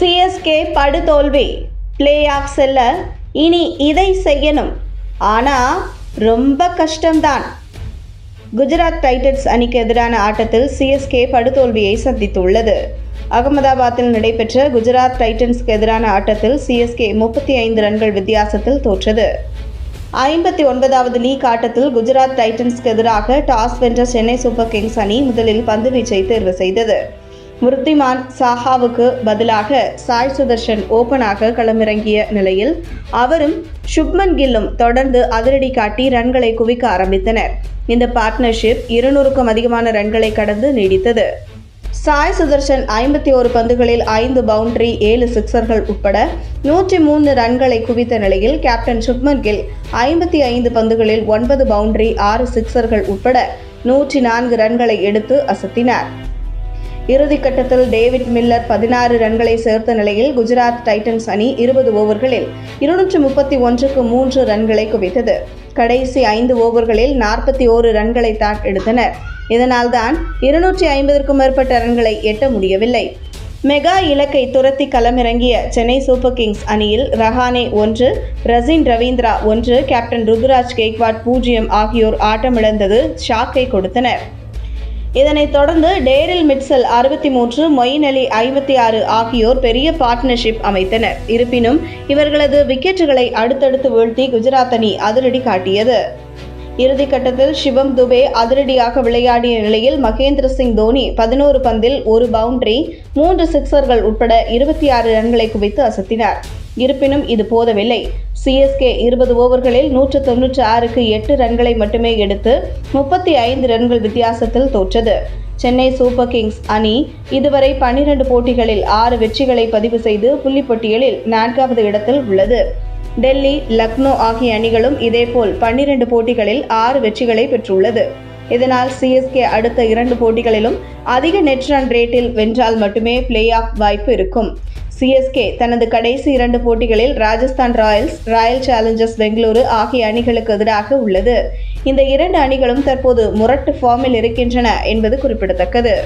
CSK படுதோல்வி. Play off செல்ல இனி இதை செய்யணும். ஆனால் ரொம்ப கஷ்டம்தான். குஜராத் டைட்டன்ஸ் அணிக்கு எதிரான ஆட்டத்தில் சிஎஸ்கே படுதோல்வியை சந்தித்துள்ளது. அகமதாபாத்தில் நடைபெற்ற குஜராத் டைட்டன்ஸ்க்கு எதிரான ஆட்டத்தில் சிஎஸ்கே முப்பத்தி ஐந்து ரன்கள் வித்தியாசத்தில் தோற்றது. ஐம்பத்தி ஒன்பதாவது லீக் ஆட்டத்தில் குஜராத் டைட்டன்ஸ்க்கு எதிராக டாஸ் வென்ற சென்னை சூப்பர் கிங்ஸ் அணி முதலில் பந்து வீச்சை தேர்வு செய்தது. முருத்திமான் சாஹாவுக்கு பதிலாக சாய் சுதர்ஷன் ஓபனாக களமிறங்கிய நிலையில் அவரும் சுப்மன் கில்லும் தொடர்ந்து அதிரடி காட்டி ரன்களை குவிக்க ஆரம்பித்தனர். இந்த பார்ட்னர்ஷிப் இருநூறுக்கும் அதிகமான ரன்களை கடந்து நீடித்தது. சாய் சுதர்ஷன் ஐம்பத்தி ஒரு பந்துகளில் ஐந்து பவுண்டரி ஏழு சிக்சர்கள் உட்பட நூற்றி மூன்று ரன்களை குவித்த நிலையில் கேப்டன் சுப்மன் கில் ஐம்பத்தி ஐந்து பந்துகளில் ஒன்பது பவுண்டரி ஆறு சிக்சர்கள் உட்பட நூற்றி நான்கு ரன்களை எடுத்து அசத்தினார். இறுதிக்கட்டத்தில் டேவிட் மில்லர் பதினாறு ரன்களை சேர்த்த நிலையில் குஜராத் டைட்டன்ஸ் அணி இருபது ஓவர்களில் இருநூற்று முப்பத்தி ஒன்றுக்கு மூன்று ரன்களை குவித்தது. கடைசி ஐந்து ஓவர்களில் நாற்பத்தி ஓரு ரன்களை தான் எடுத்தனர். இதனால்தான் இருநூற்றி ஐம்பதற்கும் மேற்பட்ட ரன்களை எட்ட முடியவில்லை. மெகா இலக்கை துரத்தி களமிறங்கிய சென்னை சூப்பர் கிங்ஸ் அணியில் ரஹானே ஒன்று ரசின் ரவீந்திரா ஒன்று கேப்டன் ருதுராஜ் கேக்வாட் பூஜ்ஜியம் ஆகியோர் ஆட்டமிழந்தது ஷாக்கை கொடுத்தனர். இதனைத் தொடர்ந்து டேரில் மிட்சல் அறுபத்தி மூன்று மொயின் அலி ஐம்பத்தி ஆறு ஆகியோர் பெரிய பார்ட்னர்ஷிப் அமைத்தனர். இருப்பினும் இவர்களது விக்கெட்டுகளை அடுத்தடுத்து வீழ்த்தி குஜராத் அணி அதிரடி காட்டியது. இறுதிக்கட்டத்தில் சிவம் துபே அதிரடியாக விளையாடிய நிலையில் மகேந்திர சிங் தோனி பதினோரு பந்தில் ஒரு பவுண்டரி மூன்று சிக்சர்கள் உட்பட இருபத்தி ஆறு ரன்களை குவித்து அசத்தினார். இருப்பினும் இது போதவில்லை. சிஎஸ்கே இருபது ஓவர்களில் நூற்று தொன்னூற்றி ஆறுக்கு எட்டு ரன்களை மட்டுமே எடுத்து முப்பத்தி ஐந்து ரன்கள் வித்தியாசத்தில் தோற்றது. சென்னை சூப்பர் கிங்ஸ் அணி இதுவரை பன்னிரண்டு போட்டிகளில் ஆறு வெற்றிகளை பதிவு செய்து புள்ளிப்பட்டியலில் நான்காவது இடத்தில் உள்ளது. டெல்லி லக்னோ ஆகிய அணிகளும் இதேபோல் பன்னிரண்டு போட்டிகளில் ஆறு வெற்றிகளை பெற்றுள்ளது. இதனால் சிஎஸ்கே அடுத்த இரண்டு போட்டிகளிலும் அதிக நெட் ரன் ரேட்டில் வென்றால் மட்டுமே பிளே ஆஃப் வாய்ப்பு இருக்கும். சிஎஸ்கே தனது கடைசி இரண்டு போட்டிகளில் Rajasthan Royals Royal Challengers Bengaluru ஆகிய அணிகளுக்கு எதிராக உள்ளது. இந்த இரண்டு அணிகளும் தற்போது முரட்டு ஃபார்மில் இருக்கின்றன என்பது குறிப்பிடத்தக்கது.